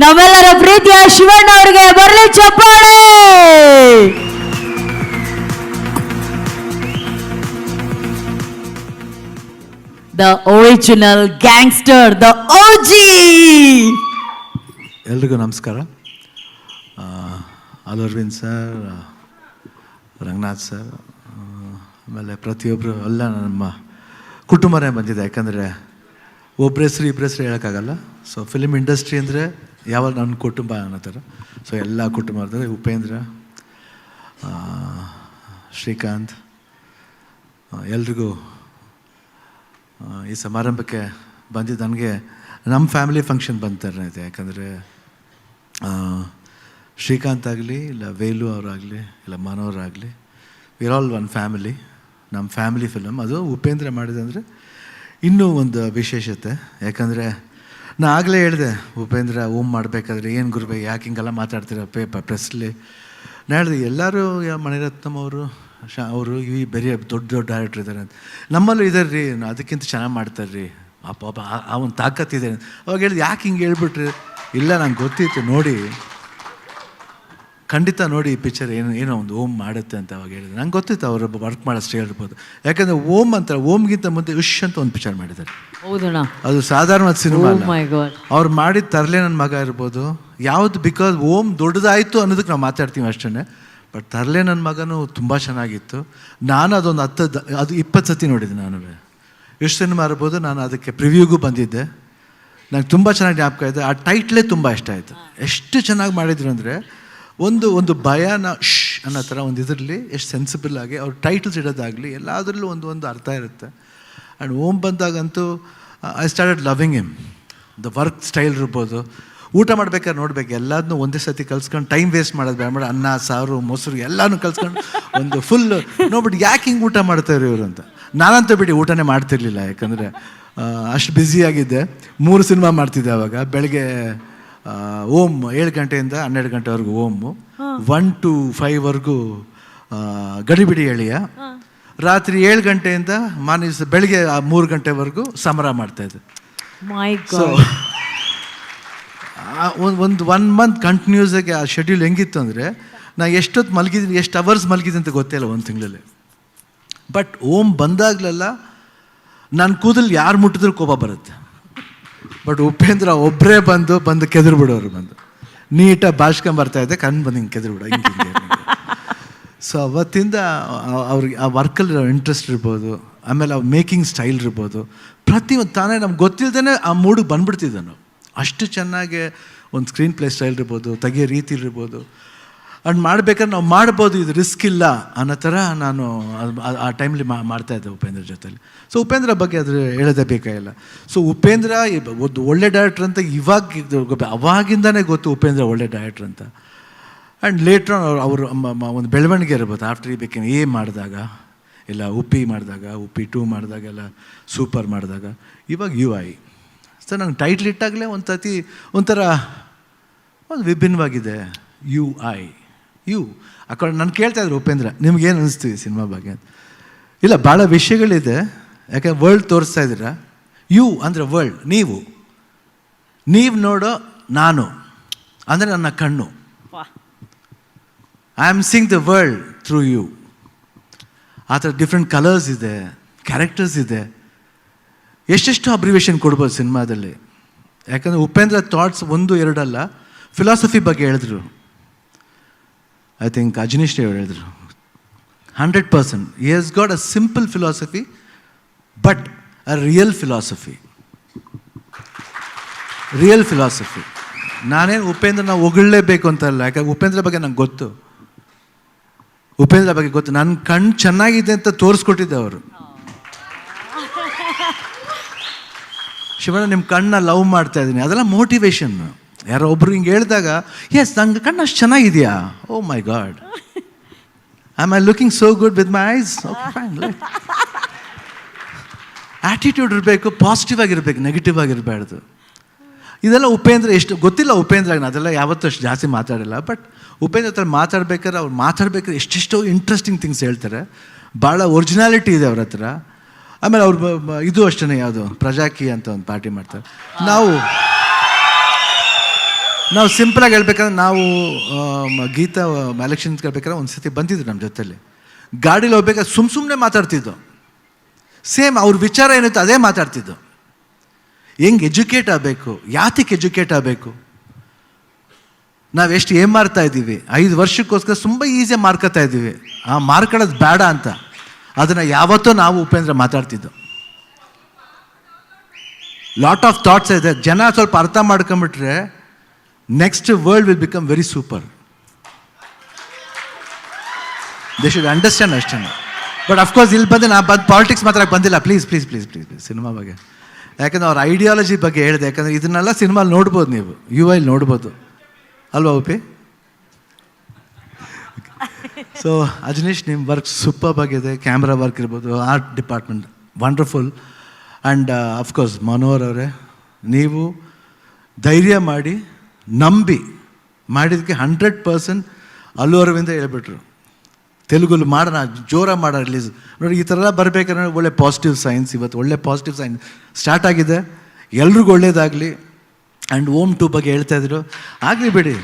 ನಮ್ಮೆಲ್ಲರ ಪ್ರೀತಿಯ ಶಿವಣ್ಣ ಅವರಿಗೆ ಬರಲಿ ಚಪ್ಪಾಳೆ! The original gangster the OG ಎಲ್ರಿಗೂ ನಮಸ್ಕಾರ. ಅಲ್ ಸರ್ ರಂಗನಾಥ್ ಸರ್ ಆಮೇಲೆ ಪ್ರತಿಯೊಬ್ಬರು ಎಲ್ಲ ನಮ್ಮ ಕುಟುಂಬನೇ ಬಂದಿದೆ. ಯಾಕಂದರೆ ಒಬ್ಬರ ಹೆಸರು ಇಬ್ಬರ ಹೆಸರು ಹೇಳೋಕ್ಕಾಗಲ್ಲ. ಸೊ ಫಿಲಿಮ್ ಇಂಡಸ್ಟ್ರಿ ಅಂದರೆ ಯಾವ ನನ್ನ ಕುಟುಂಬ ಅನ್ನೋ ಥರ ಸೊ ಎಲ್ಲ ಕುಟುಂಬ ಅಂದರೆ ಉಪೇಂದ್ರ ಶ್ರೀಕಾಂತ್ ಎಲ್ರಿಗೂ ಈ ಸಮಾರಂಭಕ್ಕೆ ಬಂದಿದ್ದು ನನಗೆ ನಮ್ಮ ಫ್ಯಾಮಿಲಿ ಫಂಕ್ಷನ್ ಬಂತಾರೆ ಇದೆ. ಯಾಕಂದರೆ ಶ್ರೀಕಾಂತ್ ಆಗಲಿ, ಇಲ್ಲ ವೇಲು ಅವರಾಗಲಿ, ಇಲ್ಲ ಮನೋರಾಗಲಿ ವಿರ್ ಆಲ್ ಒನ್ ಫ್ಯಾಮಿಲಿ ನಮ್ಮ ಫ್ಯಾಮಿಲಿ ಫಿಲಮ್ ಅದು ಉಪೇಂದ್ರ ಮಾಡಿದಂದರೆ ಇನ್ನೂ ಒಂದು ವಿಶೇಷತೆ. ಯಾಕಂದರೆ ನಾ ಆಗಲೇ ಹೇಳಿದೆ, ಉಪೇಂದ್ರ ಓಮ್ ಮಾಡಬೇಕಾದ್ರೆ ಏನು ಗುರುಬೇ ಯಾಕೆ ಹಿಂಗೆಲ್ಲ ಮಾತಾಡ್ತೀರ? Paper, freshly. ನಾ ಹೇಳಿದೆ, ಎಲ್ಲರೂ ಮಣಿರತ್ನಂ ಅವರು, ಶಾ, ಅವರು ಈ ಬರೀ ದೊಡ್ಡ ದೊಡ್ಡ ಡೈರೆಕ್ಟ್ರ್ ಇದ್ದಾರೆ ಅಂತ. ನಮ್ಮಲ್ಲೂ ಇದ್ದಾರೆ ರೀ ಅದಕ್ಕಿಂತ ಚೆನ್ನಾಗಿ ಮಾಡ್ತಾರೆ ರೀ ಆ ಪಾಪ ಆ- ಒಂದು ತಾಕತ್ತಿದೆ ಅವಾಗ ಹೇಳಿದೆ, ಯಾಕೆ ಹಿಂಗೆ ಹೇಳ್ಬಿಟ್ರಿ? ಇಲ್ಲ, ನಂಗೆ ಗೊತ್ತಿತ್ತು, ನೋಡಿ. ಖಂಡಿತ ನೋಡಿ ಈ ಪಿಕ್ಚರ್ ಏನು ಏನೋ ಒಂದು ಓಮ್ ಮಾಡುತ್ತೆ ಅಂತ ಅವಾಗ ಹೇಳಿದ್ರು. ನಂಗೆ ಗೊತ್ತಿತ್ತು ಅವರು ವರ್ಕ್ ಮಾಡೋಷ್ಟು ಹೇಳ್ಬೋದು. ಯಾಕಂದರೆ ಓಮ್ ಅಂತ ಓಮ್ಗಿಂತ ಮುಂದೆ ವಿಶ್ ಅಂತ ಒಂದು ಪಿಕ್ಚರ್ ಮಾಡಿದ್ದಾರೆ. ಹೌದಣ್ಣ. ಅದು ಸಾಧಾರಣ ಸಿನಿಮಾ Oh. ಅವ್ರು ಮಾಡಿದ ತರಲೆ ನನ್ನ ಮಗ ಇರ್ಬೋದು. ಯಾವುದು ಬಿಕಾಸ್ ಓಮ್ ದೊಡ್ಡದಾಯಿತು ಅನ್ನೋದಕ್ಕೆ ನಾವು ಮಾತಾಡ್ತೀವಿ ಅಷ್ಟೇ ಬಟ್ ತರಲೆ ನನ್ನ ಮಗನೂ ತುಂಬ ಚೆನ್ನಾಗಿತ್ತು. ನಾನು ಅದೊಂದು ಹತ್ತು ಅದು ಇಪ್ಪತ್ತು ಸತಿ ನೋಡಿದ್ದೆ ನಾನು ಎಷ್ಟು ಸಿನಿಮಾ ಇರ್ಬೋದು ನಾನು ಅದಕ್ಕೆ ಪ್ರಿವ್ಯೂಗೂ ಬಂದಿದ್ದೆ. ನಂಗೆ ತುಂಬ ಚೆನ್ನಾಗಿ ಜ್ಞಾಪಕ ಇದೆ. ಆ ಟೈಟ್ಲೇ ತುಂಬ ಇಷ್ಟ ಆಯಿತು. ಎಷ್ಟು ಚೆನ್ನಾಗಿ ಮಾಡಿದ್ರು ಅಂದರೆ ಒಂದು ಒಂದು ಭಯನ ಶ್ ಅನ್ನೋ ಥರ ಒಂದು ಇದರಲ್ಲಿ ಎಷ್ಟು ಸೆನ್ಸಿಬಲ್ ಆಗಿ ಅವ್ರ ಟೈಟಲ್ಸ್ ಇಡೋದಾಗಲಿ ಎಲ್ಲದರಲ್ಲೂ ಒಂದು ಒಂದು ಅರ್ಥ ಇರುತ್ತೆ. ಆ್ಯಂಡ್ ಓಮ್ ಬಂದಾಗಂತೂ I started loving him the work style ಇರ್ಬೋದು. ಊಟ ಮಾಡ್ಬೇಕಾದ್ರೆ ನೋಡ್ಬೇಕು ಎಲ್ಲದನ್ನೂ ಒಂದೇ ಸತಿ ಕಲ್ಸ್ಕೊಂಡು ಟೈಮ್ ವೇಸ್ಟ್ ಮಾಡೋದು ಬೇಡ. ಮಾಡಿ ಅನ್ನ, ಸಾರು, ಮೊಸರು ಎಲ್ಲನೂ ಕಲ್ಸ್ಕೊಂಡು ಒಂದು ಫುಲ್ ನೋಡ್ಬಿಟ್ಟು ಯಾಕೆ ಹಿಂಗೆ ಊಟ ಮಾಡ್ತಾರೆ ಇವರು ಅಂತ. ನಾನಂತೂ ಬಿಡಿ ಊಟನೇ ಮಾಡ್ತಿರ್ಲಿಲ್ಲ, ಯಾಕಂದರೆ ಅಷ್ಟು ಬ್ಯುಸಿಯಾಗಿದ್ದೆ ಮೂರು ಸಿನಿಮಾ ಮಾಡ್ತಿದ್ದೆ ಅವಾಗ. ಬೆಳಗ್ಗೆ ಓಮ್ ಏಳು ಗಂಟೆಯಿಂದ ಹನ್ನೆರಡು ಗಂಟೆವರೆಗೂ ಓಮು ಒನ್ ಟು ಫೈವ್ವರೆಗೂ ಗಡಿಬಿಡಿ ಎಳೆಯ. ರಾತ್ರಿ ಏಳು ಗಂಟೆಯಿಂದ ಮಾನಿ ಬೆಳಿಗ್ಗೆ ಮೂರು ಗಂಟೆವರೆಗೂ ಸಮರ ಮಾಡ್ತಾಯಿದ್ದೆ ಸೊ ಒಂದು ಒಂದು ಒನ್ ಮಂತ್ ಕಂಟಿನ್ಯೂಸ್ ಆಗಿ ಆ ಶೆಡ್ಯೂಲ್ ಹೆಂಗಿತ್ತು ಅಂದರೆ ನಾ ಎಷ್ಟೊತ್ತು ಮಲಗಿದ್ದೀನಿ ಎಷ್ಟು ಅವರ್ಸ್ ಮಲಗಿದ್ದೀನಿ ಅಂತ ಗೊತ್ತೇ ಇಲ್ಲ ಒಂದು ತಿಂಗಳಲ್ಲಿ. ಬಟ್ ಓಮ್ ಬಂದಾಗಲೆಲ್ಲ ನನ್ನ ಕೂದಲು ಯಾರು ಮುಟ್ಟಿದ್ರು ಕೋಪ ಬರುತ್ತೆ. ಬಟ್ ಉಪೇಂದ್ರ ಒಬ್ಬರೇ ಬಂದು ಬಂದು ಕೆದರು ಬಿಡೋರು ಬಂದು. ನೀಟಾಗಿ ಬಾಚ್ಕೊಂಬರ್ತಾ ಇದ್ದೆ, ಕಣ್ಣು ಬಂದು ಹಿಂಗೆ ಕೆದರು ಬಿಡೋ ಸೊ ಅವತ್ತಿಂದ ಅವ್ರಿಗೆ ಆ ವರ್ಕಲ್ಲಿ ಇಂಟ್ರೆಸ್ಟ್ ಇರ್ಬೋದು, ಆಮೇಲೆ ಅವ್ರ ಮೇಕಿಂಗ್ ಸ್ಟೈಲ್ ಇರ್ಬೋದು. ಪ್ರತಿಯೊಂದು ತಾನೇ ನಮ್ಗೆ ಗೊತ್ತಿಲ್ಲದೇ ಆ ಮೂಡಿಗೆ ಬಂದ್ಬಿಡ್ತಿದ್ದೆ ನಾವು. ಅಷ್ಟು ಚೆನ್ನಾಗಿ ಒಂದು ಸ್ಕ್ರೀನ್ ಪ್ಲೇ ಸ್ಟೈಲ್ ಇರ್ಬೋದು, ತೆಗಿಯೋ ರೀತಿ ಇರ್ಬೋದು. ಅಂಡ್ ಮಾಡ್ಬೇಕಾದ್ರೆ ನಾವು ಮಾಡ್ಬೋದು, ಇದು ರಿಸ್ಕ್ ಇಲ್ಲ ಅನ್ನೋ ಥರ ನಾನು ಆ- ಟೈಮ್ಲಿ ಮಾಡ್ತಾ ಇದ್ದೆ ಉಪೇಂದ್ರ ಜೊತೆಲಿ. ಸೊ ಉಪೇಂದ್ರ ಬಗ್ಗೆ ಅದ್ರ ಹೇಳೋದೇ ಬೇಕಾಗಿಲ್ಲ ಸೊ ಉಪೇಂದ್ರ ಒಂದು ಒಳ್ಳೆ ಡೈರೆಕ್ಟ್ರ್ ಅಂತ ಇವಾಗ ಅವಾಗಿಂದನೇ ಗೊತ್ತು ಉಪೇಂದ್ರ ಒಳ್ಳೆ ಡೈರೆಕ್ಟ್ರ್ ಅಂತ. ಆ್ಯಂಡ್ ಲೇಟ್ರ್ ಅವರು ಅವರು ಒಂದು ಬೆಳವಣಿಗೆ ಇರ್ಬೋದು. ಆಫ್ಟರ್ ಈ ಬೇಕೇನು ಎ ಮಾಡಿದಾಗ, ಇಲ್ಲ ಉಪ್ಪಿ ಮಾಡಿದಾಗ, ಉಪ್ಪಿ ಟೂ ಮಾಡಿದಾಗೆಲ್ಲ ಸೂಪರ್ ಮಾಡಿದಾಗ, ಇವಾಗ ಯು ಐ ಸೊ ನಂಗೆ ಟೈಟ್ಲ್ ಇಟ್ಟಾಗಲೇ ಒಂದು ಸತಿ ಒಂಥರ, ಒಂದು ವಿಭಿನ್ನವಾಗಿದೆ ಯು ಐ ಯು. ಆ ಕಡೆ ನಾನು ಕೇಳ್ತಾ ಇದ್ರು ಉಪೇಂದ್ರ ನಿಮ್ಗೇನು ಅನಿಸ್ತು ಈ ಸಿನಿಮಾ ಬಗ್ಗೆ ಅಂತ. ಇಲ್ಲ ಭಾಳ ವಿಷಯಗಳಿದೆ ಯಾಕಂದ್ರೆ ವರ್ಲ್ಡ್ ತೋರಿಸ್ತಾ ಇದ್ದೀರಾ? ಯು ಅಂದರೆ ವರ್ಲ್ಡ್ ನೀವು. ನೀವು ನೋಡೋ ನಾನು ಅಂದರೆ ನನ್ನ ಕಣ್ಣು. I am seeing the world through you ಆ ಥರ ಡಿಫ್ರೆಂಟ್ ಕಲರ್ಸ್ ಇದೆ ಕ್ಯಾರೆಕ್ಟರ್ಸ್ ಇದೆ. ಎಷ್ಟೆಷ್ಟು ಅಬ್ರಿವೇಷನ್ ಕೊಡ್ಬೋದು ಸಿನಿಮಾದಲ್ಲಿ. ಯಾಕಂದರೆ ಉಪೇಂದ್ರ ಥಾಟ್ಸ್ ಒಂದು ಎರಡಲ್ಲ ಫಿಲಾಸಫಿ ಬಗ್ಗೆ ಹೇಳಿದ್ರು. ಐ ಥಿಂಕ್ ಅಜನೀಶ್ ಹೇಳಿದ್ರು. Hundred percent he has got a simple philosophy but a real philosophy real philosophy ನಾನೇನು ಉಪೇಂದ್ರನ ಹೊಗಳಲೇಬೇಕು ಅಂತಲ್ಲ ಯಾಕಂದ್ರೆ ಉಪೇಂದ್ರ ಬಗ್ಗೆ ನಂಗೆ ಗೊತ್ತು. ಉಪೇಂದ್ರ ಬಗ್ಗೆ ಗೊತ್ತು. ನನ್ನ ಕಣ್ಣು ಚೆನ್ನಾಗಿದೆ ಅಂತ ತೋರಿಸ್ಕೊಟ್ಟಿದ್ದೆ ಅವರು. ಶಿವಣ್ಣ ನಿಮ್ಮ ಕಣ್ಣ ಲವ್ ಮಾಡ್ತಾ ಇದ್ದೀನಿ. ಅದೆಲ್ಲ ಮೋಟಿವೇಶನ್ ಯಾರೋ ಒಬ್ರು ಹಿಂಗೆ ಹೇಳಿದಾಗ ಎಸ್ ನಂಗೆ ಕಣ್ಣು ಅಷ್ಟು ಚೆನ್ನಾಗಿದೆಯಾ? ಓ my God I I looking so good with my eyes attitude ಇರಬೇಕು ಪಾಸಿಟಿವ್ ಆಗಿರ್ಬೇಕು ನೆಗೆಟಿವ್ ಆಗಿರಬಾರ್ದು. ಇದೆಲ್ಲ ಉಪೇಂದ್ರ ಎಷ್ಟು, ಗೊತ್ತಿಲ್ಲ ಉಪೇಂದ್ರ ನಾನು ಅದೆಲ್ಲ ಯಾವತ್ತೂ ಅಷ್ಟು ಜಾಸ್ತಿ ಮಾತಾಡಿಲ್ಲ. ಬಟ್ ಉಪೇಂದ್ರ ಹತ್ರ ಮಾತಾಡ್ಬೇಕಾದ್ರೆ, ಅವ್ರು ಮಾತಾಡ್ಬೇಕಾದ್ರೆ ಎಷ್ಟೆಷ್ಟೋ ಇಂಟ್ರೆಸ್ಟಿಂಗ್ ಥಿಂಗ್ಸ್ ಹೇಳ್ತಾರೆ. ಭಾಳ ಒರಿಜಿನಾಲಿಟಿ ಇದೆ ಅವ್ರ ಹತ್ರ. ಆಮೇಲೆ ಅವ್ರು ಇದು ಅಷ್ಟೇ ಯಾವುದು, ಪ್ರಜಾಕಿ ಅಂತ ಒಂದು ಪಾರ್ಟಿ ಮಾಡ್ತಾರೆ. ನಾವು ನಾವು ಸಿಂಪಲಾಗಿ ಹೇಳ್ಬೇಕಂದ್ರೆ ನಾವು ಗೀತಾ ಮ್ಯಾಲೆಕ್ಷನ್ ಕೇಳ್ಬೇಕಾದ್ರೆ ಒಂದು ಸತಿ ಬಂದಿದ್ರು ನಮ್ಮ ಜೊತೆಲಿ. ಗಾಡೀಲಿ ಹೋಗ್ಬೇಕಾದ್ರೆ ಸುಮ್ಮ ಸುಮ್ಮನೆ ಮಾತಾಡ್ತಿದ್ದು. ಸೇಮ್ ಅವ್ರ ವಿಚಾರ ಏನಿತ್ತು ಅದೇ ಮಾತಾಡ್ತಿದ್ದು. ಹೆಂಗೆ ಎಜುಕೇಟ್ ಆಗಬೇಕು? ಯಾತಕ್ಕೆ ಎಜುಕೇಟ್ ಆಗಬೇಕು? ನಾವು ಎಷ್ಟು ಏನು ಮಾಡ್ತಾ ಇದ್ದೀವಿ? ಐದು ವರ್ಷಕ್ಕೋಸ್ಕರ ತುಂಬ ಈಸಿಯಾಗಿ ಮಾರ್ಕೋತಾ ಇದ್ದೀವಿ. ಆ, ಮಾರ್ಕೊಳ್ಳೋದು ಬೇಡ ಅಂತ. ಅದನ್ನು ಯಾವತ್ತೂ ನಾವು ಉಪೇಂದ್ರ ಮಾತಾಡ್ತಿದ್ದು. ಲಾಟ್ ಆಫ್ ಥಾಟ್ಸ್ ಇದೆ. ಜನ ಸ್ವಲ್ಪ ಅರ್ಥ ಮಾಡ್ಕೊಂಬಿಟ್ರೆ next world will become very super they should understand ಅಷ್ಟೇ ಬಟ್ ಅಫ್ಕೋರ್ಸ್ ಇಲ್ಲಿ ಬಂದು ನಾ ಬಂದು ಪಾಲಿಟಿಕ್ಸ್ ಮಾತ್ರ ಬಂದಿಲ್ಲ. Please please please please cinema ಬಗ್ಗೆ. ಯಾಕಂದ್ರೆ ಅವ್ರ ಐಡಿಯಾಲಜಿ ಬಗ್ಗೆ ಹೇಳಿದೆ. ಯಾಕಂದರೆ ಇದನ್ನೆಲ್ಲ ಸಿನಿಮಾಲಿ ನೋಡ್ಬೋದು ನೀವು. ಯು ಐಲಿ ನೋಡ್ಬೋದು. ಅಲ್ವಾ, ಉಪಿ? ಸೊ ಅಜನೀಶ್ ನಿಮ್ಮ ವರ್ಕ್ ಸೂಪರ್ ಆಗಿದೆ. ಕ್ಯಾಮ್ರಾ ವರ್ಕ್ ಇರ್ಬೋದು. Art department wonderful and of course Manohar ಅವರೇ, ನೀವು ಧೈರ್ಯ ಮಾಡಿ ನಂಬಿ ಮಾಡಿದ್ದಕ್ಕೆ ಹಂಡ್ರೆಡ್ ಪರ್ಸೆಂಟ್ ಅಲ್ಲು ಅರವಿಂದ ಹೇಳ್ಬಿಟ್ರು. ತೆಲುಗಲ್ಲಿ ಮಾಡೋಣ ಜೋರ ಮಾಡೋ ರಿಲೀಸ್ ನೋಡಿ ಈ ಥರ ಎಲ್ಲ ಬರಬೇಕಂದ್ರೆ ಒಳ್ಳೆ ಪಾಸಿಟಿವ್ ಸೈನ್ಸ್ ಇವತ್ತು ಒಳ್ಳೆ ಪಾಸಿಟಿವ್ ಸೈನ್ಸ್ ಸ್ಟಾರ್ಟ್ ಆಗಿದೆ. ಎಲ್ರಿಗೂ ಒಳ್ಳೇದಾಗಲಿ. ಆ್ಯಂಡ್ ಓಮ್ ಟು ಬಗ್ಗೆ ಹೇಳ್ತಾ ಇದ್ರು. ಆಗಲಿ ಬಿಡಿ.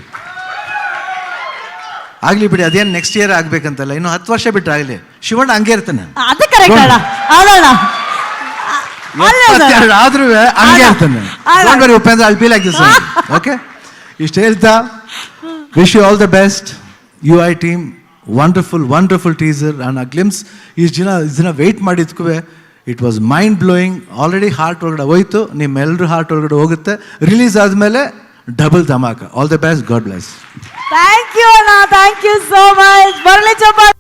ಆಗಲಿ ಬಿಡಿ ಅದೇನು ನೆಕ್ಸ್ಟ್ ಇಯರ್ ಆಗ್ಬೇಕಂತಲ್ಲ. ಇನ್ನು ಹತ್ತು ವರ್ಷ ಬಿಟ್ಟು ಆಗಲಿ. ಶಿವಣ್ಣ ಹಂಗೆ ಇರ್ತಾನೆ. ಸರ್. ಆದ್ರೂ ಹಂಗೆ. ಇರ್ತಾನೆ. ಉಪೇಂದ್ರ ದಿಸ್ ಓಕೆ ಇಷ್ಟು ಹೇಳ್ತಾ wish you all the best U I team wonderful wonderful teaser and a glimpse ಇಷ್ಟು ದಿನ ಇಷ್ಟು ದಿನ wait ಮಾಡಿದ್ಕೂ it was mind blowing already heart ಒಳಗಡೆ ಹೋಯ್ತು ನಿಮ್ಮೆಲ್ಲರೂ ಹಾರ್ಟ್ ಒಳಗಡೆ ಹೋಗುತ್ತೆ. ರಿಲೀಸ್ ಆದಮೇಲೆ double dhamaka. All the best God bless thank you ಅಣ್ಣ ಥ್ಯಾಂಕ್ ಯು ಸೋ ಮಚ್ ಬರಲಿ ಚಪ್ಪಾಳೆ.